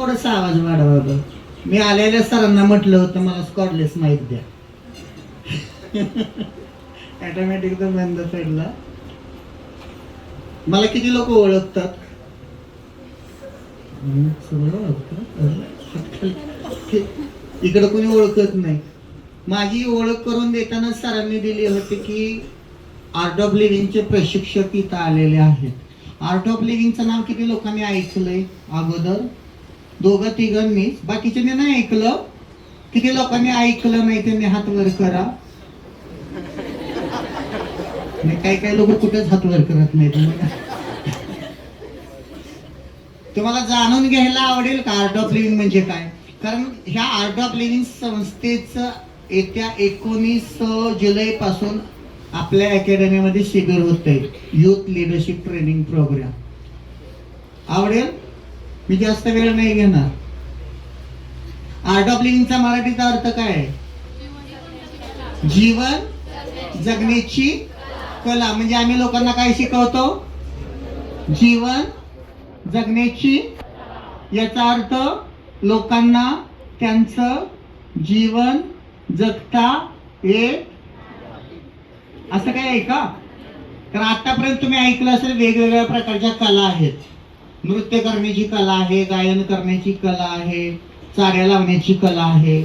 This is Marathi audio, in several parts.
थोडासा आवाज वाढवा बघ. मी आलेल्या सरांना म्हटलं होतं मला स्कॉटलेस माहीत द्या. ॲटोमॅटिक तो बंद पडला. मला किती लोक ओळखतात? इकडे ओळखतात? इकडं कोणी ओळखत नाही. माझी ओळख करून देताना सरांनी दिली होती की आर्ट ऑफ लिव्हिंगचे प्रशिक्षक इथं आलेले आहेत. आर्ट ऑफ लिव्हिंगचं नाव किती लोकांनी ऐकलंय? अगोदर? दोघं तिघं मी बाकीच्यांनी नाही ऐकलं. किती लोकांनी ऐकलं नाही त्यांनी हात वर करा. नाही काही काही लोक कुठेच हात वर करत नाहीत. तुम्हाला जाणून घ्यायला आवडेल का आर्ट ऑफ लिव्हिंग म्हणजे काय? कारण ह्या आर्ट ऑफ लिव्हिंग संस्थेचं येत्या एकोणीस जुलै पासून आपल्या अकॅडमीमध्ये शिबिर होत आहे युथ लिडरशिप ट्रेनिंग प्रोग्राम आवडेल? मी जास्त वेळ नाही घेणार. आर्ट ऑफ लिव्हिंगचा मराठीचा अर्थ काय आहे? जीवन जगण्याची कला. म्हणजे आम्ही लोकांना काय शिकवतो? जीवन जगण्याची. याचा अर्थ लोकांना त्यांचं जीवन जगता येत. असं काय आहे का? तर आतापर्यंत तुम्ही ऐकलं असेल वेगवेगळ्या प्रकारच्या कला आहेत. नृत्य करण्याची कला आहे गायन करण्याची कला आहे चाऱ्या लावण्याची कला आहे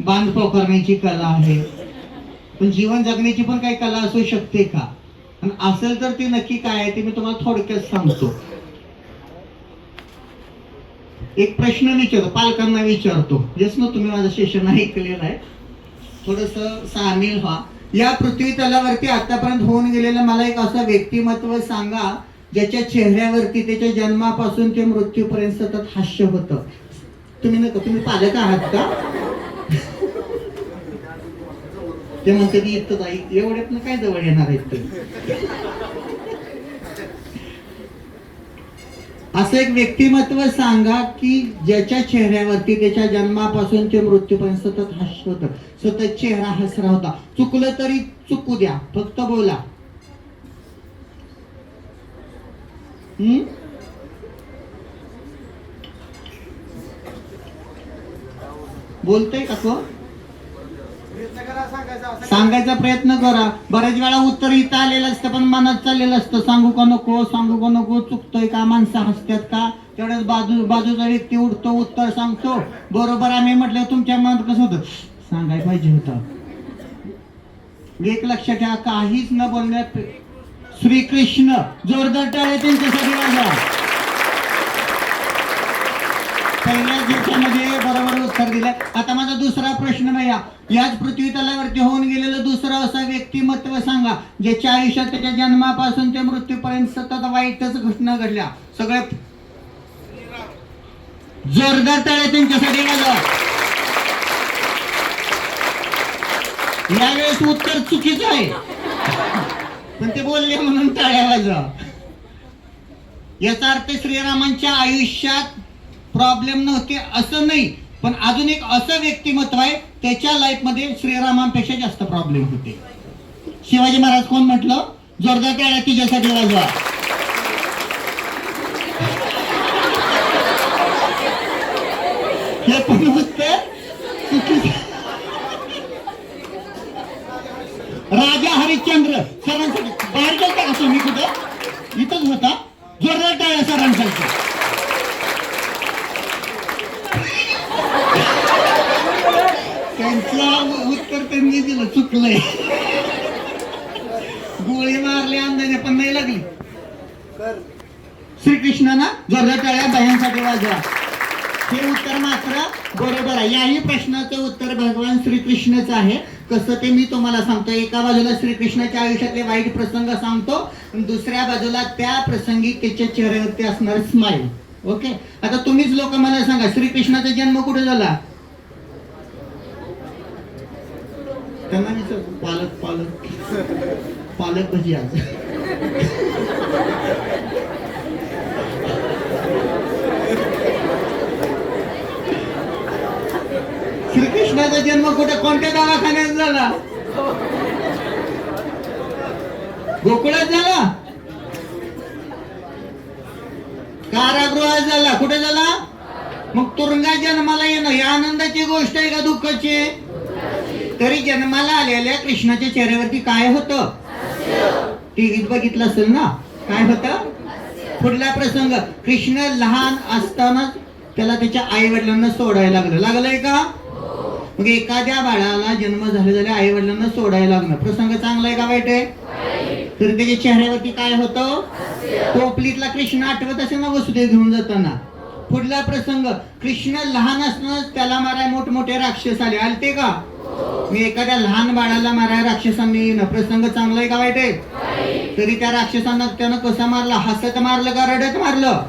बांधकाम करण्याची कला आहे. पण जीवन जगण्याची पण काही कला असू शकते का? आणि असेल तर ती नक्की काय आहे ते मी तुम्हाला थोडक्यात सांगतो. एक प्रश्न विचारतो पालकांना विचारतो. येस ना तुम्ही माझं सेशन ऐकलेलं आहे. थोडस सामील व्हा. या पृथ्वी तलावरती आतापर्यंत होऊन गेलेलं मला एक असं व्यक्तिमत्व सांगा ज्याच्या चेहऱ्यावरती त्याच्या जन्मापासून ते मृत्यूपर्यंत सतत हास्य होतं. तुम्ही नका तुम्ही पालक आहात का? ते म्हणते की इथं जाई एवढ्यात काय जवळ येणार आहेत असं एक व्यक्तिमत्व सांगा की ज्याच्या चेहऱ्यावरती त्याच्या जन्मापासून ते मृत्यूपर्यंत सतत हास्य होतं. सतत चेहरा हसरा होता. चुकलं तरी चुकू द्या. फक्त बोला. बोलतोय का तो? सांगायचा प्रयत्न करा. बऱ्याच वेळा उत्तर इथं आलेलं असतं पण मनात चाललेलं असतं. सांगू का नको सांगू का नको चुकतोय का माणसं हसतात का? तेवढ्याच बाजू बाजूचा व्यक्ती उठतो उत्तर सांगतो. बरोबर आम्ही म्हटलं तुमच्या मनात कसं होतं? सांगायला पाहिजे होतं. एक लक्षात ठेवा काहीच न बोलण्यात श्रीकृष्ण जोरदार टाळे त्यांच्यासाठी वाजा पहिल्याच दिवसामध्ये बरोबर उत्तर दिलं. आता माझा दुसरा प्रश्न भैया याच पृथ्वी तलावरती होऊन गेलेलं दुसरं असं व्यक्तिमत्व सांगा ज्याच्या आयुष्यात त्याच्या जन्मापासून ते मृत्यूपर्यंत सतत वाईटच घटना घडल्या. सगळ्या जोरदार टाळे त्यांच्यासाठी वाजवा यावेळेस उत्तर चुकीचं आहे. पण ते बोलले म्हणून टाळ्या वाजवा याचा अर्थ श्रीरामांच्या आयुष्यात प्रॉब्लेम नव्हते असं नाही. पण अजून एक असं व्यक्तिमत्व आहे त्याच्या लाईफमध्ये श्रीरामांपेक्षा जास्त प्रॉब्लेम होते. शिवाजी महाराज कोण म्हटलं? जोरदार टाळ्या तिच्यासाठी वाजवा. हे पण उत्तर चुकीचं. राजा हरिश्चंद्र सरांसाठी बाहेर गेलता का तुम्ही कुठं इथंच होता जोरदार टाळ्या सरांसाठी उत्तर त्यांनी दिलं चुकलंय. गोळी मारली अंदाजे पण नाही लागली. श्रीकृष्णाना जोरदार टाळ्या बाह्यांसाठी वाजवा. हे उत्तर मात्र बरोबर आहे. याही प्रश्नाचं उत्तर भगवान श्रीकृष्णच आहे. कसं ते मी तुम्हाला सांगतो एका बाजूला श्रीकृष्णाच्या आयुष्यातले वाईट प्रसंग सांगतो दुसऱ्या बाजूला त्या प्रसंगी त्याच्या चेहऱ्यावरती असणार स्माईल ओके? आता तुम्हीच लोक मला सांगा श्रीकृष्णाचा जन्म कुठे झाला? त्यांना विचार पालक पालक. पालक भजी आज. श्रीकृष्णाचा जन्म कुठे? कोणत्या दवाखान्यात झाला? गोकुळात झाला? कारागृहात झाला. कुठे झाला? मग तुरुंगात जन्माला येणं. ही आनंदाची गोष्ट आहे का दुःखाची? तरी जन्माला आलेल्या कृष्णाच्या चेहऱ्यावरती काय होतं? टीव्हीत बघितलं असेल ना? काय होतं? पुढला प्रसंग. कृष्ण लहान असतानाच त्याला त्याच्या आई वडिलांना सोडायला लागलं. लागलंय का? मग एखाद्या बाळाला जन्म झालेल्या आई वडिलांना सोडायला लागणं प्रसंग चांगला आहे का वाईट आहे? तर त्याच्या चेहऱ्यावरती काय होतं? टोपलीतला कृष्ण आठवत असेल ना वसुदेव घेऊन जाताना? पुढला प्रसंग. कृष्ण लहान असतानाच त्याला माराय मोठमोठे राक्षस आले. आलते का? मी एखाद्या लहान बाळाला मारा राक्षसांनी नप्रसंग प्रसंग चांगला आहे का वाईट आहे? तरी त्या राक्षसांना त्यानं कसं मारलं? हसत मारलं का रडत मारलं?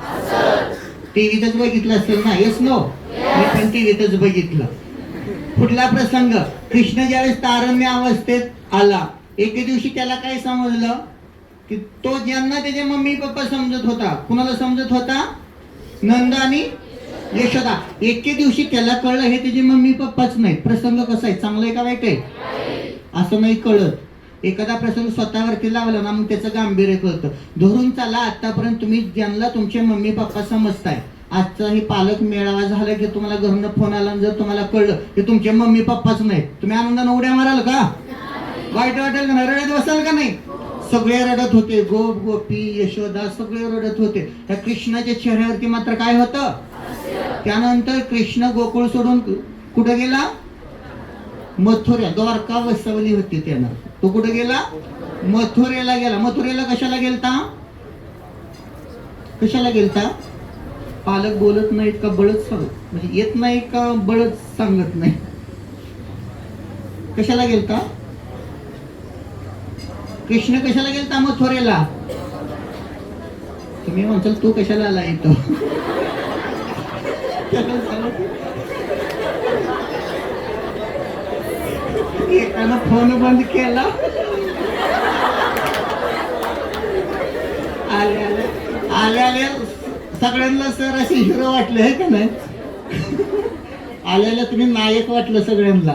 टीव्हीतच बघितलं असेल ना येस नो मी पण टीव्हीतच बघितलं. कुठला प्रसंग? कृष्ण ज्यावेळेस तारण्य अवस्थेत आला एके दिवशी त्याला काय समजलं? की तो ज्यांना त्याचे मम्मी पप्पा समजत होता कुणाला समजत होता? नंद आणि यशोदा एके दिवशी त्याला कळलं हे त्याचे मम्मी पप्पाच नाही. प्रसंग कसा आहे? चांगलं आहे का वाईट आहे? असं नाही कळत. एखादा प्रसंग स्वतःवरती लावला ना मग त्याचं गांभीर्य कळतं. धरून चला आतापर्यंत तुम्ही ज्यांना तुमचे मम्मी पप्पा समजताय. आजचा हे पालक मेळावा झाला की तुम्हाला घरून फोन आला जर तुम्हाला कळलं की तुमचे मम्मी पप्पाच नाही. तुम्ही आनंदानं उड्या माराल का? वाईट वाटेल का नाही? रडत बसाल का नाही? सगळे रडत होते. गोप गोपी यशोदा सगळे रडत होते. त्या कृष्णाच्या चेहऱ्यावरती मात्र काय होतं? त्यानंतर कृष्ण गोकुळ सोडून कुठे गेला? मथुरा द्वारका वसवली होती त्यानं. तो कुठे गेला? मथुरेला गेला. मथुरेला कशाला गेलता? कशाला गेलता? पालक बोलत नाहीत का बळच सांगत म्हणजे येत नाही का बळच सांगत नाही. कशाला गेलता? कृष्ण कशाला गेलता मथुरेला? तुम्ही म्हणताल तू कशाला आला येतो त्याला एकानं फोन बंद केला. आले आले. आले आले. सगळ्यांना सर असे हिरो वाटले आहे का नाही? आल्याला तुम्ही नायक वाटलं सगळ्यांना.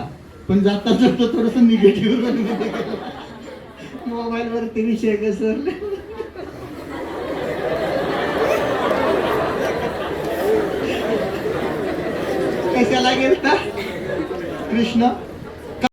पण जाता जाता थोडस निगेटिव्ह मोबाईल वरती विषय घसरले कशाला गेलता. कृष्ण.